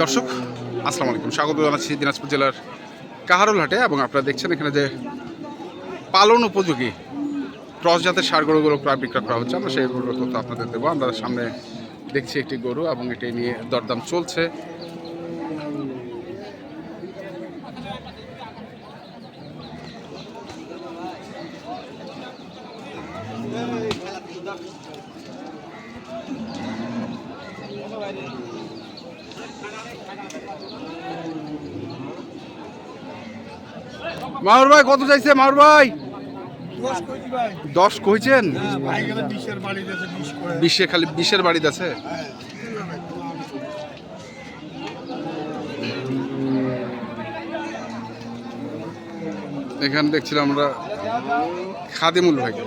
দর্শক, আসসালামু আলাইকুম। স্বাগত জানাচ্ছি দিনাজপুর জেলার কাহারুল হাটে এবং আপনারা দেখছেন এখানে যে পালন উপযোগী ক্রস জাতের সার গরুগুলো প্রায় বিক্রয় করা হচ্ছে। আমরা সেই গরুর তথ্য আপনাদের দেবো। আমরা সামনে দেখছি একটি গরু এবং এটি নিয়ে দরদাম চলছে। মাহুর ভাই কত চাইছে মাহুর ভাই? দশ কইছেন? হ্যাঁ, বিশ খালি বিশের বাড়িতে আছে। এখানে দেখছিলাম আমরা খাদিমুল ভাইকে।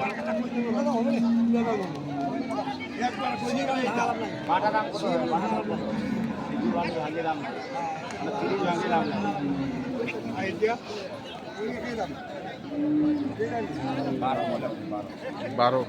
একবার বারো।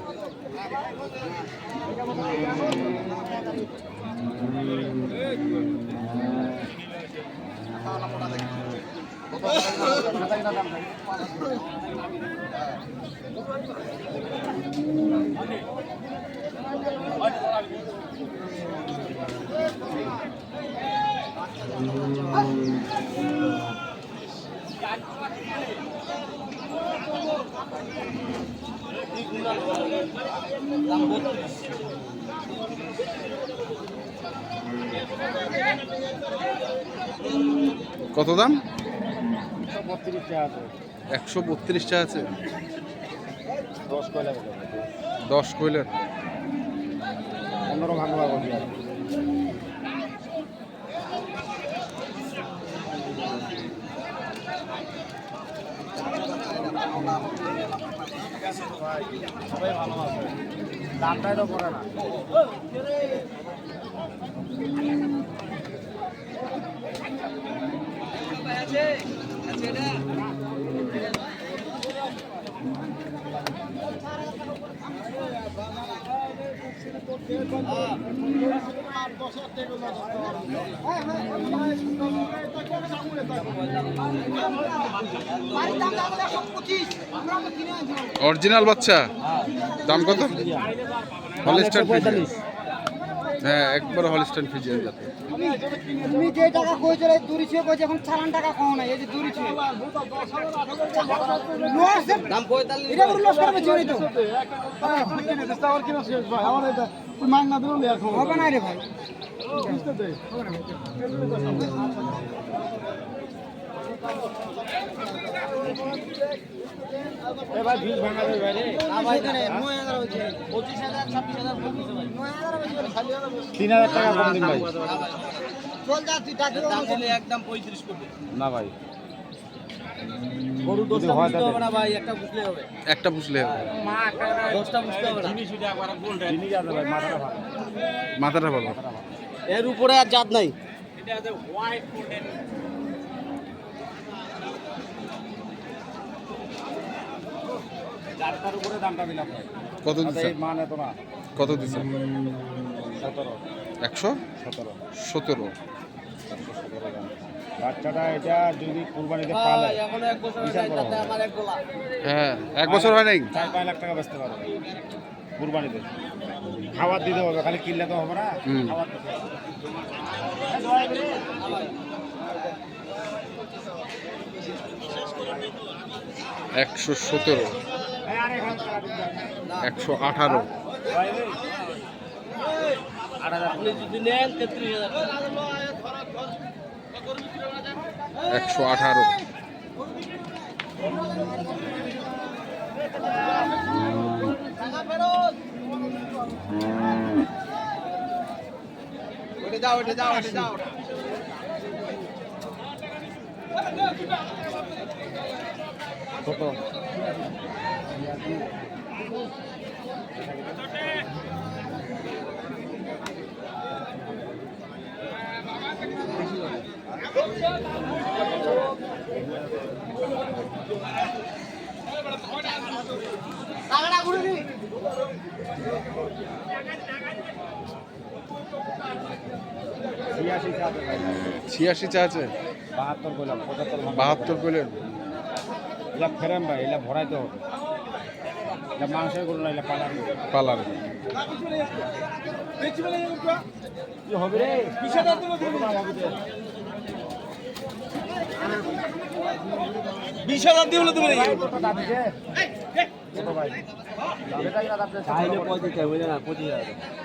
কত দাম? একশো বত্রিশ টাকা আছে? দশ কয়লা দশ কইলের পনেরো ভাঙা সবাই ভালো আছে। দামটাই তো পড়ে না? অরিজিনাল বাচ্চা। দাম কত? হলিস্টার হ্যাঁ একবার হলিস্টার ফ্রিজিয়ান যাতে তুমি যে টাকা কইছো রে দুরি ছিল কইছো এখন চালান টাকা কও নাই এই যে দুরি ছিল লস দাম 45 এটা পুরো লস করবে চুরি তো। হবে না রে ভাই ভাই ভিড় ভাঙা দেবে ভাই রে ভাই এখানে 9000 হচ্ছে 25000 26000 9000 বেশি করে খালি হবে তিন হাজার টাকা কম দিন ভাই। একদম পঁয়ত্রিশ কোটি না ভাই গরু দশটা বুঝতে হবে না ভাই একটা বুঝলে হবে। একটা বুঝলে হবে। দশটা বুঝতে হবে না। জিনিস আছে। ভাই মাথাটা ভালো। মাথাটা ভালো। এর উপরে আর জাত নাই। চারটার উপরে দামটা দিলাম ভাই কত দিচ্ছে মান এত না। কত দিচ্ছে সতেরো। একশো? সতেরো। সতেরো। বাচ্চাটা এটা যদি কুরবানিতে পালে হয়ে এক গোলা। হ্যাঁ এক বছর হয় নাই? চার পাঁচ লাখ টাকা বেচতে পারবে কুরবানিতে। খাবার দিতে হবে খালি কিনলে তো হবে না। খাবার একশো সতেরো। একশো আঠারো। একশো আঠারো। যাও ওঠে যাও ওঠে যাও। ছিয়াশি চা আছে। বাহাত্তর পঁচাত্তর বাহাত্তর করলেন এলা ফেরাম ভাই এলা ভরাইতে হবে। এটা মাংসের গরু না এলা পালার। পালার কি হবে রে? বিশ হাজার দিয়ে হলে তুমি পঁচিশ হাজার।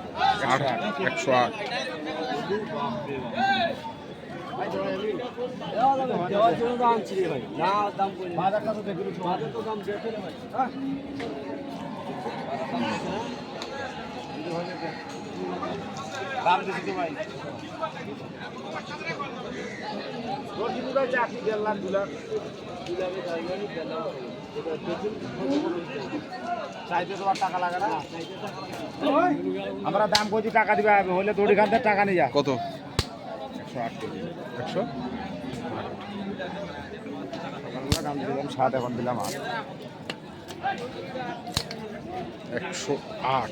আট একশো আট। চাকরি দেড় লাখ দু লাখ লাগে না আমরা দাম করছি টাকা দিবে হলে দড়ি খান টাকা নিয়ে যা। কত? একশো আট কেজি। একশো? দাম দিলাম সাত এখন দিলাম আট। একশো আট।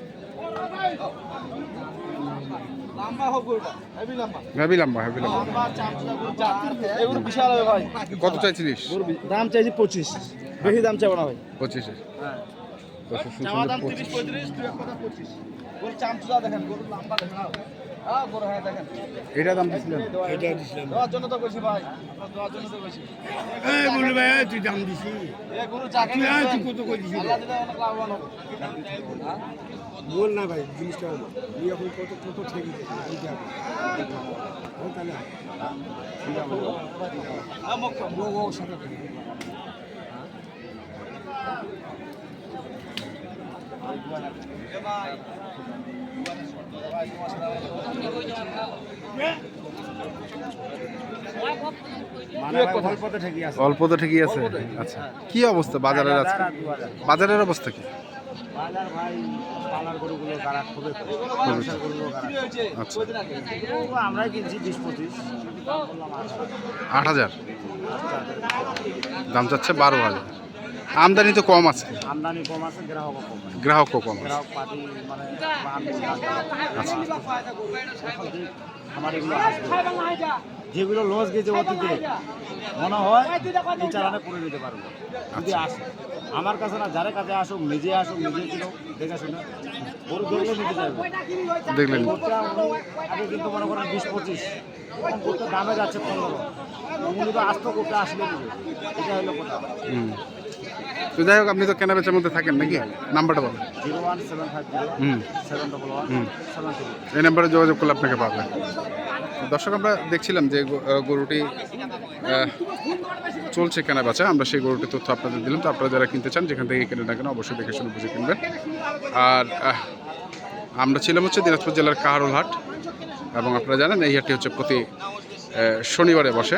হেভি লম্বা। হেভি লম্বা বিশাল হবে ভাই। কত চাইছিলিস? দাম চাইছি পঁচিশ। বেশি দাম চাইব না ভাই। পঁচিশে হ্যাঁ। হ্যাঁ। দেখেন। এটা দাম দিছিলেন? এটা দিছিলাম দেওয়ার জন্য তো কইছি ভাই। দেওয়ার জন্য তো কইছি এই বলে ভাই তুই দাম দিছি এ গরু চাকে তুই কত করে দিছিস? আল্লাহ দিলে অনেক লাভবান হবে। বল না ভাই জিনিসটা তুই এখন কত কত ঠেকে আছে। অল্প তো ঠিকই আছে আচ্ছা। কি অবস্থা বাজারের হাজার। বাজারের অবস্থা কি? আচ্ছা। গরু আমরাই কিনছি বিশ পঁচিশ। আট হাজার। দাম চাচ্ছে বারো হাজার। আমদানি তো কম আছে। আমদানি কম আছে গ্রাহকও কম গ্রাহকও কম আছে। গ্রাহক মানে আচ্ছা। আমার এগুলো আসবে। যেগুলো লস গেছে অতীতে মনে হয় এই চালানে করে দিতে পারব। যদি আসে। আমার কাছে না যার কাছে আসুক নিজে আসুক নিজে কিনো দেখে শুনে। গরু দেখলে নিতে চাইবে দেখলেন। আগে কিন্তু মনে করেন বিশ পঁচিশ। দামে যাচ্ছে পনেরো। উনি তো আসতো গরুটা আসলে এটা হলো কথা। হুম। তো যাই হোক, আপনি তো কেনা বেচার মধ্যে থাকেন নাকি? নাম্বারটা বলেন। হুম। হুম। এই নাম্বারে যোগাযোগ করলে আপনাকে পাবেন দর্শক, আমরা দেখছিলাম যে গরুটি চলছে কেনা বেচা। আমরা সেই গরুটির তথ্য আপনাদের দিলাম। তো আপনারা যারা কিনতে চান, যেখান থেকে কেনেন না কেন, অবশ্যই দেখে শুনে বুঝে কিনবেন। আর আমরা ছিলাম হচ্ছে দিনাজপুর জেলার কাহারোল হাট এবং আপনারা জানেন, এই হাটটি হচ্ছে প্রতি শনিবারে বসে।